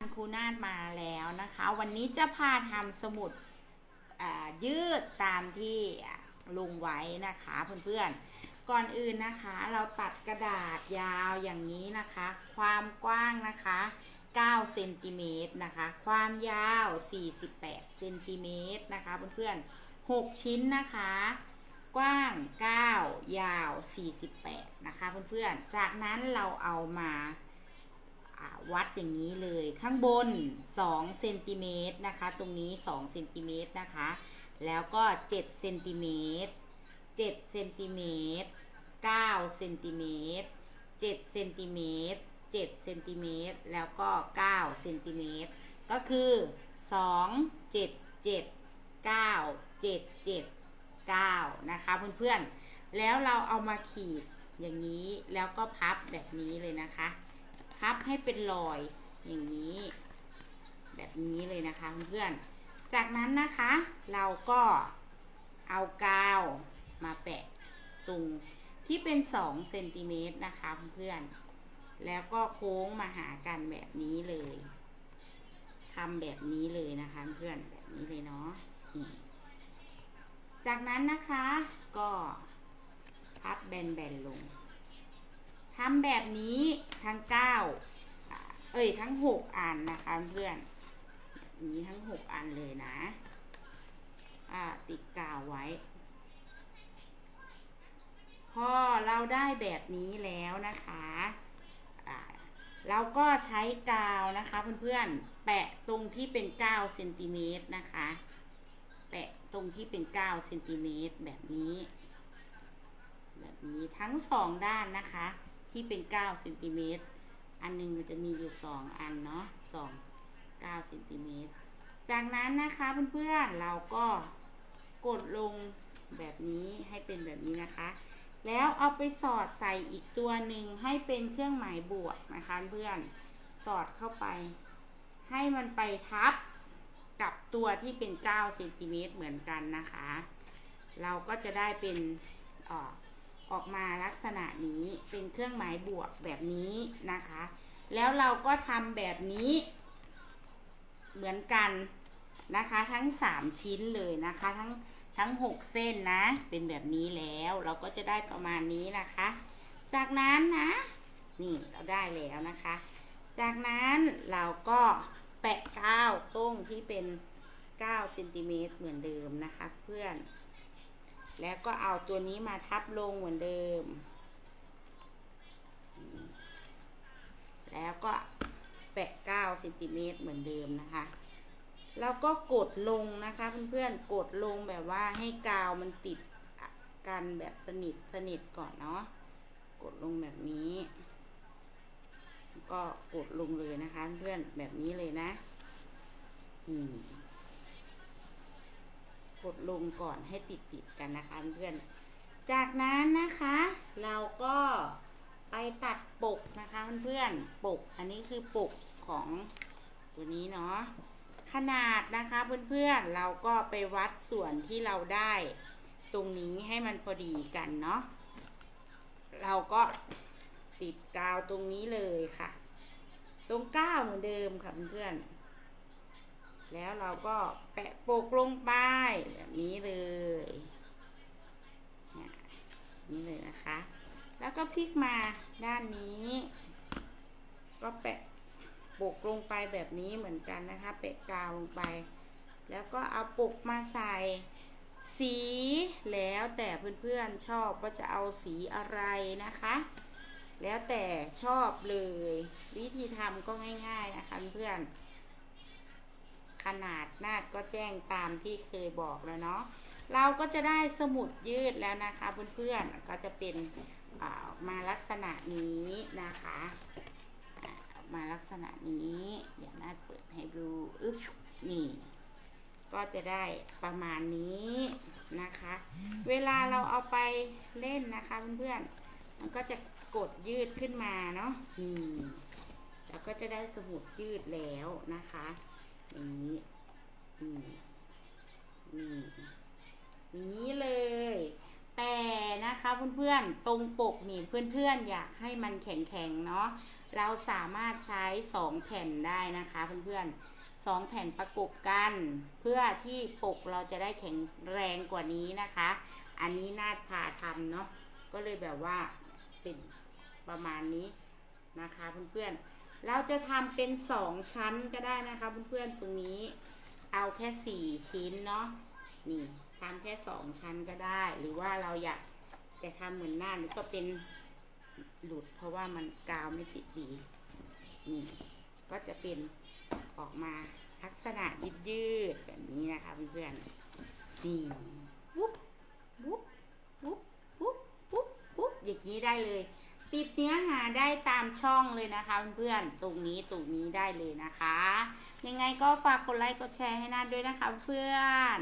ครูนาฏมาแล้วนะคะ วันนี้จะพาทำสมุดยืดตามที่ลงไว้นะคะเพื่อนๆ ก่อนอื่นนะคะเราตัดกระดาษยาวอย่างนี้นะคะ ความกว้างนะคะ9เซนติเมตรนะคะ ความยาว 48เซนติเมตรนะคะเพื่อนๆ 6 ชิ้นนะคะ กว้าง 9 ยาว 48 นะคะเพื่อนๆ จากนั้นเราเอามา วัดอย่างนี้เลยข้างบน2เซนติเมตรนะคะ ตรงนี้2เซนติเมตรนะคะ แล้วก็7เซนติเมตร7เซนติเมตร9เซนติเมตร7เซนติเมตร7เซนติเมตรแล้วก็9เซนติเมตรก็คือ 2 7 7 9 7 7 9 นะคะเพื่อนๆ แล้วเราเอามาขีดอย่างนี้แล้วก็พับแบบนี้เลยนะคะ พับให้เป็นรอย อย่างนี้ แบบนี้เลยนะคะเพื่อนๆจากนั้นนะคะ เราก็เอากาวมาแปะตรงที่เป็น2เซนติเมตรนะคะเพื่อนๆแล้วก็โค้งมาหากันแบบนี้เลยทำแบบนี้เลยนะคะเพื่อนแบบนี้เลยเนาะนี่จากนั้นนะคะก็พับแบนๆลง ทำแบบนี้ทั้ง9อ่าเอ้ยทั้ง6อันนะคะเพื่อนนี้ทั้ง6อันเลยนะ อ่าติดกาวไว้ พอเราได้แบบนี้แล้วนะคะอ่าเราก็ใช้กาวนะคะเพื่อนๆ แปะตรงที่เป็น9เซนติเมตรนะคะ แปะตรงที่เป็น9เซนติเมตรแบบนี้ แบบนี้ทั้งสองด้านนะคะ ที่เป็น9เซนติเมตรอันหนึงมันจะมีอยู่ 2 อันเนาะ2 9เซนติเมตรจากนั้นนะคะเพื่อนๆเราก็กดลงแบบนี้ให้เป็นแบบนี้นะคะ แล้วเอาไปสอดใส่อีกตัวหนึ่งให้เป็นเครื่องหมายบวกนะคะเพื่อนสอดเข้าไป ให้มันไปทับกับตัวที่เป็น9เซนติเมตรเหมือนกันนะคะ เราก็จะได้เป็นเออ ออกมาลักษณะนี้เป็นเครื่องหมายบวกแบบนี้นะคะ แล้วเราก็ทำแบบนี้เหมือนกันนะคะทั้ง 3 ชิ้นเลยนะคะ ทั้งทั้ง 6 เส้นนะ เป็นแบบนี้แล้วเราก็จะได้ประมาณนี้นะคะ จากนั้นนะ นี่เราได้แล้วนะคะ จากนั้นเราก็แปะก้าวตรงที่เป็น9เซนติเมตรเหมือนเดิมนะคะเพื่อน แล้วก็เอาตัวนี้มาทับลงเหมือนเดิม แล้วก็แปะ9เซนติเมตรเหมือนเดิมนะคะ แล้วก็กดลงนะคะเพื่อนๆ กดลงแบบว่าให้กาวมันติดกันแบบสนิทสนิทก่อนเนาะ กดลงแบบนี้ ก็กดลงเลยนะคะเพื่อนแบบนี้เลยนะนี่ กดลงก่อนให้ติดติดๆกันนะคะเพื่อน จากนั้นนะคะ เราก็ไปตัดปกนะคะเพื่อนปกอันนี้คือปกของตัวนี้เนาะขนาดนะคะเพื่อนๆเราก็ไปวัดส่วนที่เราได้ ตรงนี้ให้มันพอดีกันเนาะเราก็ติดกาวตรงนี้เลยค่ะ ตรงก้าวเหมือนเดิมค่ะเพื่อนๆ แล้วเราก็แปะโปกลงไปแบบนี้เลยนี่เลยนะคะ แล้วก็พลิกมาด้านนี้ ก็แปะโปกลงไปแบบนี้เหมือนกันนะคะ แปะกาวลงไป แล้วก็เอาปกมาใส่สีแล้วแต่เพื่อนๆชอบว่าจะเอาสีอะไรนะคะ แล้วแต่ชอบเลย วิธีทำก็ง่าย ๆนะคะเพื่อน ขนาดนาดก็แจ้งตามที่เคยบอกแล้วเนาะเราก็จะได้สมุดยืดแล้วนะคะเพื่อนๆก็จะเป็นออกมาลักษณะนี้นะคะออกมาลักษณะนี้ เดี๋ยวนาดเปิดให้ดูอึ๊บนี่ก็จะได้ประมาณนี้นะคะ เวลาเราเอาไปเล่นนะคะเพื่อนๆมันก็จะกดยืดขึ้นมาเนาะนี่แล้วก็จะได้สมุดยืดแล้วนะคะ อย่างนี้นี่นี่อย่างนี้เลย แต่นะคะเพื่อนๆ ตรงปกนี่เพื่อนๆ อยากให้มันแข็งๆ เนาะ เราสามารถใช้สองแผ่นได้นะคะเพื่อนๆสองแผ่นประกบกัน เพื่อที่ปกเราจะได้แข็งแรงกว่านี้นะคะ อันนี้นาดผ่าทำเนาะ ก็เลยแบบว่าเป็นประมาณนี้นะคะเพื่อนๆ เราจะทำเป็นสองชั้นก็ได้นะคะเพื่อนๆตรงนี้ เอาแค่สี่ชิ้นเนาะนี่ทำแค่สองชั้นก็ได้ หรือว่าเราอยากจะทำเหมือนหน้านี่ก็เป็นหลุดเพราะว่ามันกาวไม่ติดดีนี่ก็จะเป็นออกมาลักษณะยืดยืดๆแบบนี้นะคะเพื่อนๆนี่วุ๊บวุ๊บวุ๊บวุ๊บวุ๊บวุ๊บอย่างนี้ได้เลย ติดเนื้อหาได้ตามช่องเลยนะคะเพื่อนๆตรงนี้ตรงนี้ได้เลยนะคะ ยังไงก็ฝากกดไลค์กดแชร์ให้นาด้วยนะคะเพื่อน